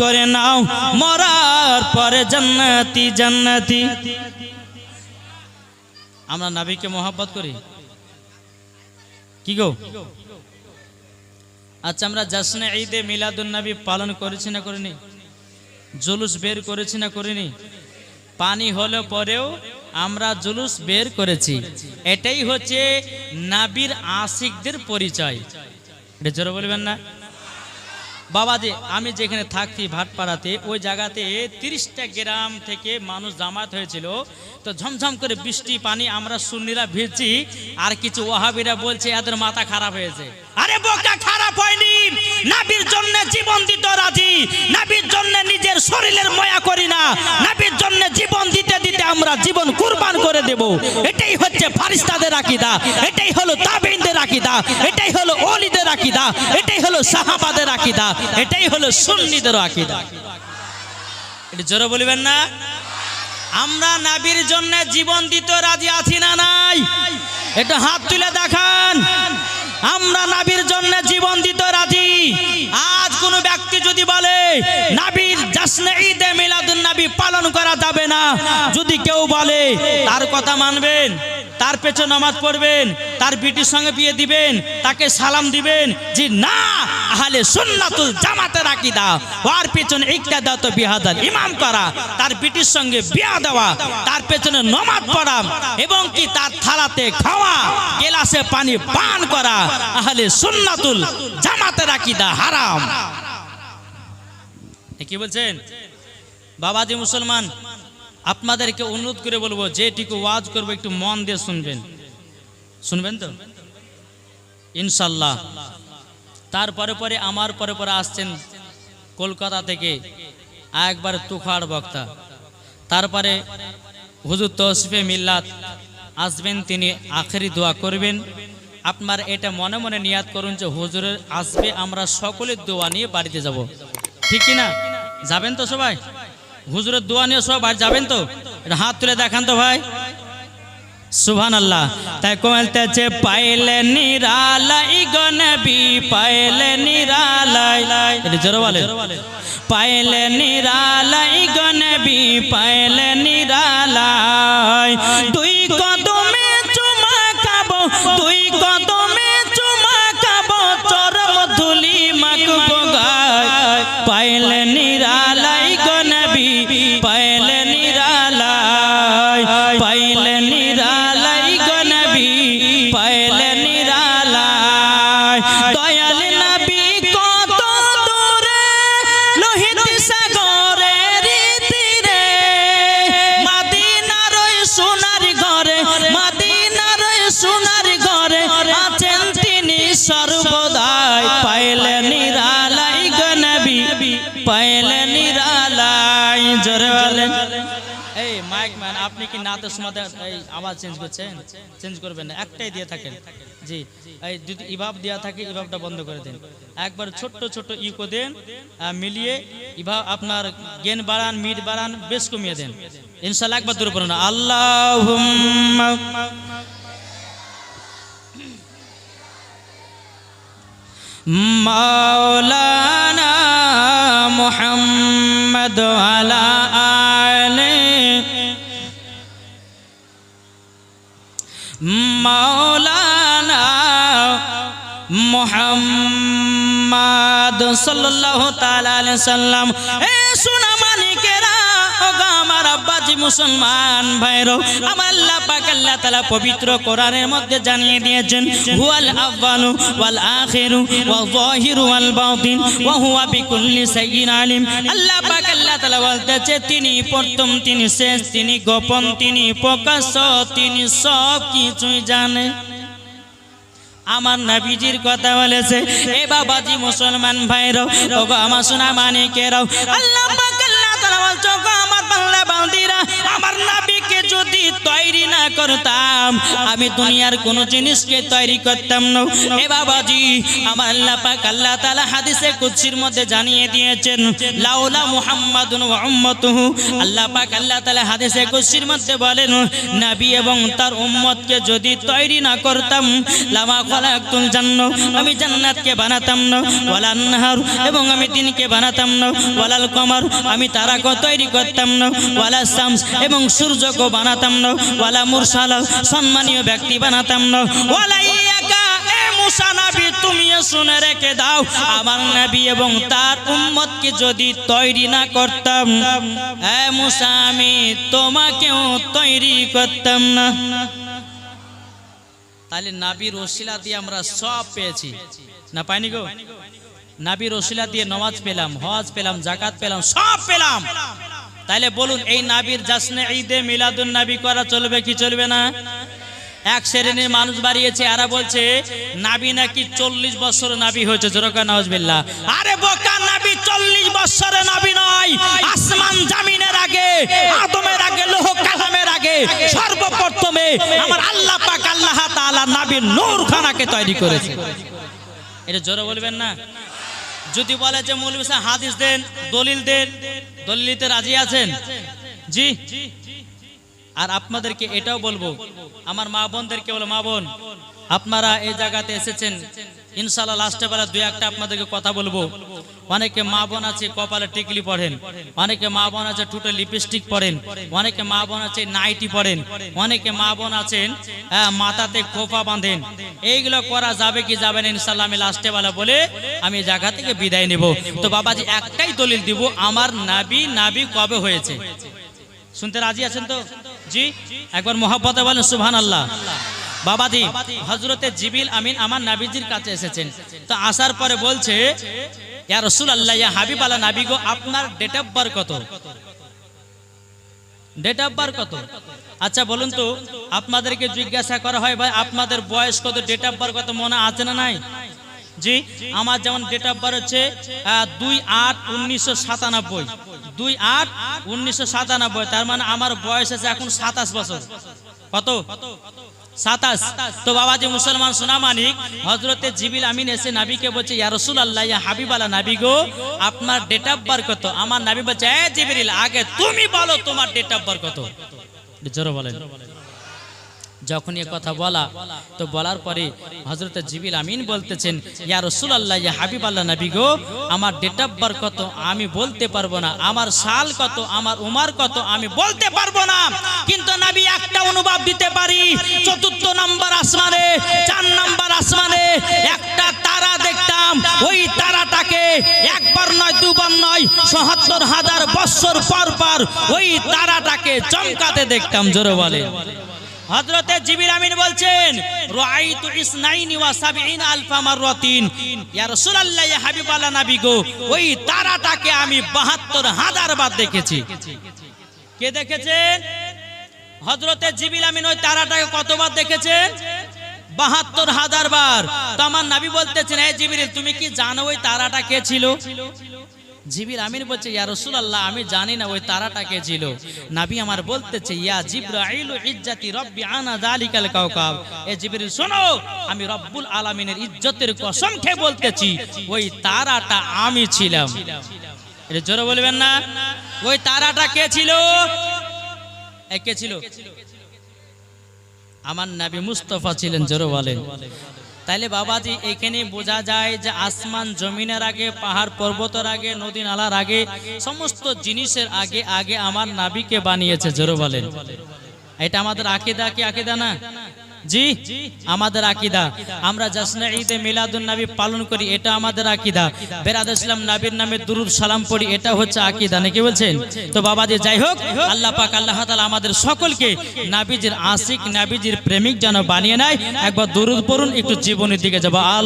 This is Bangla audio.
করে নাও, মরার পরে জান্নাতি জান্নাতি। আমরা নাবিকে মোহাব্বত করি? কি গো? আচ্ছা আমরা জাসনে ঈদে মিলাদুন নবী পালন করেছি না করিনি? জুলুস বের করেছি না করিনি? পানি হলে পরেও আমরা জুলুস বের করেছি। এটাই হচ্ছে নাবির আশিকদের পরিচয়। এটা জোরে বলবেন না? বাবাজি, আমি যেখানে থাকছি ভাটপাড়াতে, ওই জায়গাতে তিরিশটা গ্রাম থেকে মানুষ জামাত হয়েছিল। তো ঝমঝম করে বৃষ্টি, পানি আমরা সুন্নিরা ভিজছি, আর কিছু ওহাবিরা বলছে, এদের মাথা খারাপ হয়েছে। আরে বোকা খারাপ হয়নি। নাবির জন্য জীবন দিতে রাজি। নাবির জন্য নিজের শরীরের ময়া করি না। নাবির জন্য জীবন দিতে দিতে আমরা জীবন কুরবান করে দেব। এটাই হচ্ছে ফারিস্তাদের আকিদা। এটাই হলো তাবেইনদের আকিদা। এটাই হলো ওলিদের আকিদা। এটাই হলো সাহাবাদের আকিদা। এটাই হলো সুন্নিদের আকিদা। এটা জোরে বলবেন না? আমরা নাবির জন্য জীবন দিতে রাজি আছি না নাই? এটা হাত তুলে দেখান। আমরা নাবির জন্য জীবন দিতে রাজি। আজ কোন ব্যক্তি যদি বলে, নাবির জাসনে ঈদে মিলাদুন নবী পালন করা যাবে না। যদি কেউ বলে, তার কথা মানবেন? তার পেছনে নামাজ পড়বেন, তার বিটির সঙ্গে বিয়ে দিবেন, তাকে সালাম দিবেন, যে না, আহলে সুন্নাতুল জামাতের আকীদা ওর পেছনে ইকতাদা তো বিহাদাল ইমাম করা, তার বিটির সঙ্গে বিয়া দেওয়া, তার পেছনে নমাজ পড়া, এবং কি তার থালাতে খাওয়া, গেলাসে পানি পান করা, আহলে সুন্নাতুল জামাতের আকীদা হারাম। কি বলছেন? বাবাজি মুসলমান আপনাদেরকে অনুরোধ করে বলব, যেটিকে ওয়াজ করব, একটু মন দিয়ে শুনবেন। শুনবেন তো? ইনশাল্লাহ। তারপরে পরে আমার পরে পরে আসছেন কলকাতা থেকে একবার তুখার বক্তা। তারপরে হুজুর তসফে মিল্লাত আসবেন, তিনি আখেরি দোয়া করবেন। আপনার এটা মনে মনে নিয়াদ করুন যে, হুজুরের আসবে, আমরা সকলের দোয়া নিয়ে বাড়িতে যাব। ঠিক কি না? যাবেন তো সবাই? হুজুরের দোয়া নিয়ে সব বাড়ি যাবেন তো? হাত তুলে দেখান তো ভাই। সুভান আল্লাহ তাই কমলতেছে, পাইলে নিরালাই গনবি পাইলে নিরালাই। এটা জোরে বলে পাইলে নিরালাই গনবি পাইলে নিরালাই। দুই কদমে চুমা খাব, দুই কদমে চুমা খাব, চরম ধুলি মাখবো গায়। পাইলে আপনি কি নাতের সময় আওয়াজ চেঞ্জ করছেন? চেঞ্জ করবেন না, একটাই দিয়ে থাকেন। জি, এই যদি ইভাব দেওয়া থাকে, ইভাবটা বন্ধ করে দেন। একবার ছোট্ট ছোট্ট ইকো দেন মিলিয়ে ইভাব আপনার গেন বাড়ান মিট বাড়ান, বেশ কমিয়ে দেন। ইনশাল্লাহ একবার দূরে পড়ুন। আল্লাহ মাওলানা মুহাম্মদ আলে মুহাম্মদ সাল্লাল্লাহু তাআলা আলাইহি সাল্লাম। এ সোনা মানিকেরা, ওগো আমার আব্বাজি মুসলমান ভাইরো, আমার আল্লাহ পাক আল্লাহ তাআলা পবিত্র কোরআনের মধ্যে জানিয়ে দিয়েছেন, হুয়াল আউয়ালু ওয়াল আখিরু ওয়া যাহিরু ওয়াল বাতিন ওয়া হুয়া বিকুল্লি শাইইন আলিম। আল্লাহ পাক আল্লাহ তাআলা বলতেছে, তিনি প্রথম, তিনি শেষ, তিনি গোপন, তিনি প্রকাশ্য, তিনি সব কিছুই জানে। আমার নবীজির কথা বলেছে এ বাবাজি মুসলমান ভাইরাও আমার সোনা মানিকেরাও আল্লাহ তৈরি আমি দুনিয়ার জিনিসকে তৈরি করতাম না। বাবাজি, আমার আল্লাহ পাক আল্লাহ তাআলা হাদিসে কুদসির মধ্যে জানিয়ে দিয়েছেন, লাউলা মুহাম্মাদুন ওয়া আল্লাহ পাক আল্লাহ তাআলা হাদিসে কুদসির মধ্যে বলেন, নবী এবং তার উম্মতকে যদি তৈরি না করতাম, লামা খালাকতুল জান্নাহ, আমি জান্নাতকে বানাতাম না, ওয়ালান এবং আমি দিনকে বানাতাম না, ওয়ালাল কমর, আমি তারাকে তৈরি করতাম না। ওয়ালা শামস এবং সূর্যকে বানাতাম না। ওয়ালা মুরসালা সম্মানীয় ব্যক্তি বানাতাম না। ওয়ালা তুমি শুনে রেখে দাও, আমার নবী এবং তার উম্মতকে যদি তৈরি না করতাম এ মুসা, আমি তোমাকেও তৈরি করতাম না। তাহলে নাবির ওসিলা দিয়ে আমরা সব পেয়েছি। না পাইনি গো? নাবির ওসিলা দিয়ে নমাজ পেলাম, হজ পেলাম জাকাত পেলাম, সব পেলাম। তাইলে বলুন, এই নাবির জাসনে ঈদে মিলাদুন নাবি করা চলবে কি চলবে না? এক শ্রেণির মানুষ বাড়িয়েছে, আরা বলছে, নাবি নাকি চল্লিশ বছর নাবি হয়েছে জোরকা নওয়াজবিল্লাহ আরে বোকা, নাবি চল্লিশ বছরে নাবি নয়, আসমান জামিনের আগে, আদমের আগে, লোহ কালামের আগে, সর্বপ্রথমে আমার আল্লাহ পাক আল্লাহ তাআলা নাবির নূর খানাকে তৈরি করেছে। এটা জোরে বলবেন না? যদি বলে যে মৌলভী সাহেব হাদিস দেন, দলিল দেন, দলিল দিতে রাজি আছেন? জি। আর আপনাদেরকে এটাও বলব, আমার মা বোনদেরকে বলো, মা বোন, আপনারা এই জায়গাতে এসেছেন ইনশাল্লাহ লাস্টে বেলা দুই একটা আপনাদেরকে কথা বলব। অনেকে মা বোন আছে কপালে টিকলি পড়েন। অনেকে মা বোন আছে টুটে লিপস্টিক পরেন অনেকে মা বোন আছে নাইটি পরেন অনেকে মা বোন আছেন আহ, মাথাতে খোপা বাঁধেন। এইগুলো করা যাবে কি যাবে না ইনশাল্লাহ আমি লাস্টে বেলা বলে আমি জায়গা থেকে বিদায় নেব। তো বাবাজি একটাই দলিল দিব আমার নাবি নাবি কবে হয়েছে? শুনতে রাজি আছেন তো? জি? একবার মোহাব্বতে বলেন সুবহান আল্লাহ বাবাজি হজরতে জিবিল আমিন আমার নাবিজির কাছে এসেছেন। তো আসার পরে বলছে, ইয়া রসুল আল্লাহ ইয়া হাবিব আল্লাহ নাবি গো, আপনার ডেট অফ বার্থ কত? ডেট অফ বার্থ কত? আচ্ছা বলুন তো, আপনাদেরকে জিজ্ঞাসা করা হয়, ভাই, আপনাদের বয়স কত? ডেট অফ বার্থ কত? মনে আছে না নাই? জি, আমার যেমন ডেট অফ বার্থ হচ্ছে দুই আট উনিশশো সাতানব্বই। দুই আট উনিশশো সাতানব্বই, তার মানে আমার বয়স আছে এখন সাতাশ বছর। কত? সাতাশ। তো মুসলমান হজরতে জিবিল বলছে রসুল আল্লাহ ইয়া নাবি গো, আপনার ডেট অফ বার্থ কত? আমার নাবি বলছে আগে তুমি বলো তোমার ডেট অফ বার্থ কত? জোরে বলেন। যখন এ কথা বলা, তো বলার পরে হজরত জিবিল আমিন বলতেছেন, ইয়া রসুল আল্লাহ ইয়া হাবিব আল্লাহ নবী গো, আমার ডেট অফ বার্থ কত, আমি বলতে পারব না। আমার সাল কত, আমার উমার কত, আমি বলতে পারব না। কিন্তু নাবি একটা অনুভব দিতে পারি। চতুর্থ নাম্বার আসমানে, চার নাম্বার আসমানে একটা তারা দেখতাম। ওই তারাটাকে একবার নয়, দুবার নয়, সহাত্তর হাজার বৎসর পর পর ওই তারাটাকে চমকাতে দেখতাম, জোরে বলে আমিন বলছেন আলফা গো, ওই তারাটাকে আমি 72 হাজার বার দেখেছি। কে দেখেছেন? হযরতে জিবিল আমিন ওই তারাটাকে কতবার দেখেছেন? বাহাত্তর হাজার বার। তো আমার নাবি বলতেছেন এই তুমি কি জানো ওই তারাটা কে ছিল? জিবির আমির বলছে, ইয়া রাসূলুল্লাহ, আমি জানি না ওই তারাটা কে ছিল। নাবি আমার বলতেছে, ইয়া জিব্রাইল ইজ্জাতি রব্বি আনা যালিকাল কাওকাব এ জিবরিল, শোনো, আমি রব্বুল আলামিনের ইজ্জতের কসম খেয়ে বলতেছি, ওই তারাটা আমি ছিলাম। এটা জোরে বলবেন না, ওই তারাটা কে ছিল? এ কে ছিল? আমার নাবি মুস্তফা ছিলেন, জোরে বলেন। তাইলে বাবাজি এখানে বোঝা যায় যে আসমান জমিনের আগে, পাহাড় পর্বতের আগে, নদী নালার আগে, সমস্ত জিনিসের আগে আগে আমার নাবিকে বানিয়েছে, জোরে বলেন। এটা আমাদের আকিদা কি আকিদা না? জি, আমাদের আকিদা। আমরা জাসনা ঈদে মিলাদুন নবী পালন করি, এটা আমাদের আকিদা। বেরাদ ইসলাম নবীর নামে দুরুদ সালাম পড়ি, এটা হচ্ছে আকিদা, নাকি বলছেন? তো বাবা যে যাই হোক, আল্লাহ পাক, আল্লাহ তাআলা আমাদের সকলকে নাবিজির আশিক, নাবিজির প্রেমিক যেন বানিয়ে নেয়। একবার দুরুদ পড়ুন, একটু জীবনের দিকে যাব। আল